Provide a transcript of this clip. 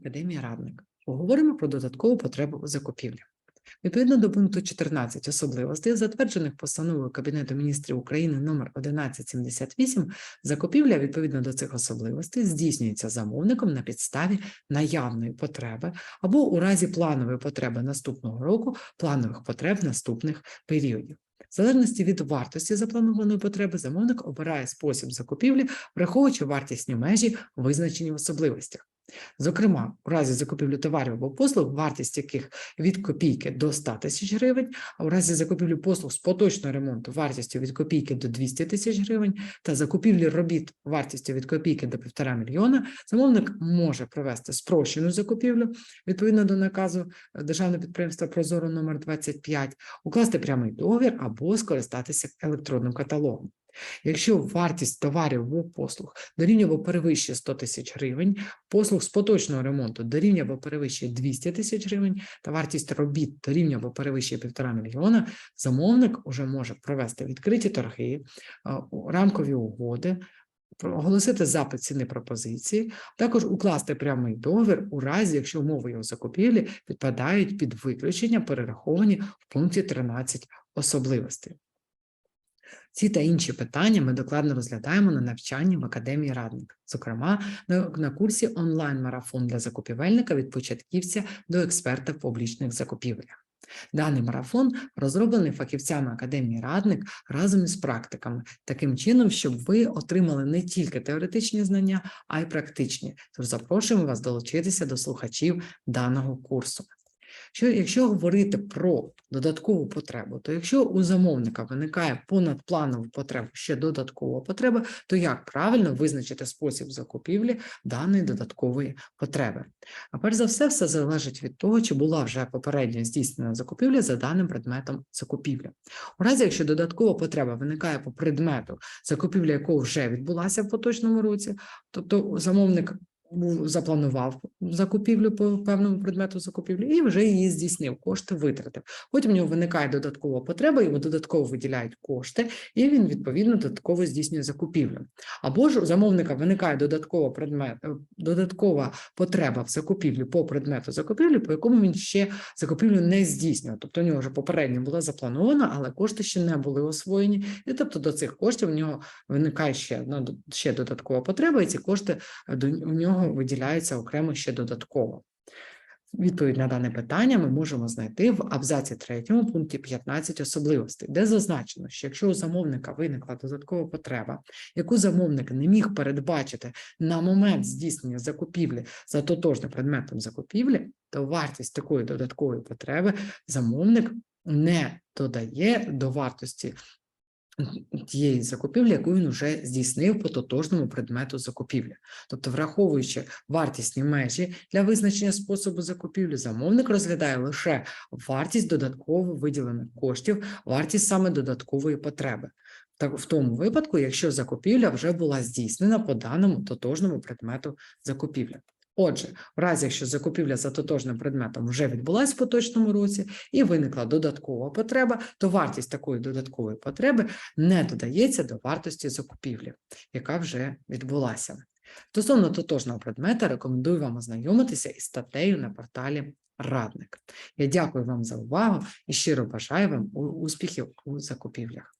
Академія Радник. Поговоримо про додаткову потребу у закупівлі. Відповідно до пункту 14 особливостей, затверджених постановою Кабінету міністрів України номер 1178, закупівля відповідно до цих особливостей здійснюється замовником на підставі наявної потреби або у разі планової потреби наступного року планових потреб наступних періодів. В залежності від вартості запланованої потреби, замовник обирає спосіб закупівлі, враховуючи вартісні межі, визначені в особливостях. Зокрема, у разі закупівлі товарів або послуг, вартість яких від копійки до 100 тисяч гривень, а у разі закупівлі послуг з поточного ремонту вартістю від копійки до 200 тисяч гривень та закупівлі робіт вартістю від копійки до 1,5 мільйона, замовник може провести спрощену закупівлю відповідно до наказу е, Державного підприємства Прозоро номер 25, укласти прямий договір або скористатися електронним каталогом. Якщо вартість товарів або послуг дорівнює перевищує 100 тисяч гривень, послуг з поточного ремонту дорівнює або перевищує 200 тисяч гривень, та вартість робіт дорівнює перевищує 1,5 мільйона, замовник уже може провести відкриті торги, рамкові угоди, оголосити запит ціни пропозиції, також укласти прямий договір у разі, якщо умови його закупівлі підпадають під виключення, перераховані в пункті 13 особливостей. Ці та інші питання ми докладно розглядаємо на навчанні в Академії Радник, зокрема на, курсі онлайн-марафон для закупівельника від початківця до експерта в публічних закупівлях. Даний марафон розроблений фахівцями Академії Радник разом із практиками, таким чином, щоб ви отримали не тільки теоретичні знання, а й практичні. Тож запрошуємо вас долучитися до слухачів даного курсу. Що, якщо говорити про додаткову потребу, то якщо у замовника виникає понадпланова потреба, ще додаткова потреба, то як правильно визначити спосіб закупівлі даної додаткової потреби? А перш за все, все залежить від того, чи була вже попередньо здійснена закупівля за даним предметом закупівлі. У разі, якщо додаткова потреба виникає по предмету, закупівля якого вже відбулася в поточному році, тобто замовник був запланував закупівлю по певному предмету закупівлі і вже її здійснив, кошти витратив. Потім в нього виникає додаткова потреба, йому додатково виділяють кошти, і він відповідно додатково здійснює закупівлю. Або ж у замовника виникає додаткова предмет, е, додаткова потреба в закупівлі по предмету закупівлі, по якому він ще закупівлю не здійснював. Тобто у нього вже попередньо була запланована, але кошти ще не були освоєні. І тобто до цих коштів у нього виникає ще одна ще додаткова потреба, і ці кошти е, до нього виділяються окремо ще додатково. Відповідь на дане питання ми можемо знайти в абзаці 3 пункті 15 особливостей, де зазначено, що якщо у замовника виникла додаткова потреба, яку замовник не міг передбачити на момент здійснення закупівлі за тотожним предметом закупівлі, то вартість такої додаткової потреби замовник не додає до вартості тієї закупівлі, яку він вже здійснив по тотожному предмету закупівлі. Тобто, враховуючи вартісні межі для визначення способу закупівлі, замовник розглядає лише вартість додатково виділених коштів, вартість саме додаткової потреби. Так, в тому випадку, якщо закупівля вже була здійснена по даному тотожному предмету закупівлі. Отже, в разі, якщо закупівля за тотожним предметом вже відбулась в поточному році і виникла додаткова потреба, то вартість такої додаткової потреби не додається до вартості закупівлі, яка вже відбулася. Стосовно тотожного предмета, рекомендую вам ознайомитися із статтею на порталі Радник. Я дякую вам за увагу і щиро бажаю вам успіхів у закупівлях.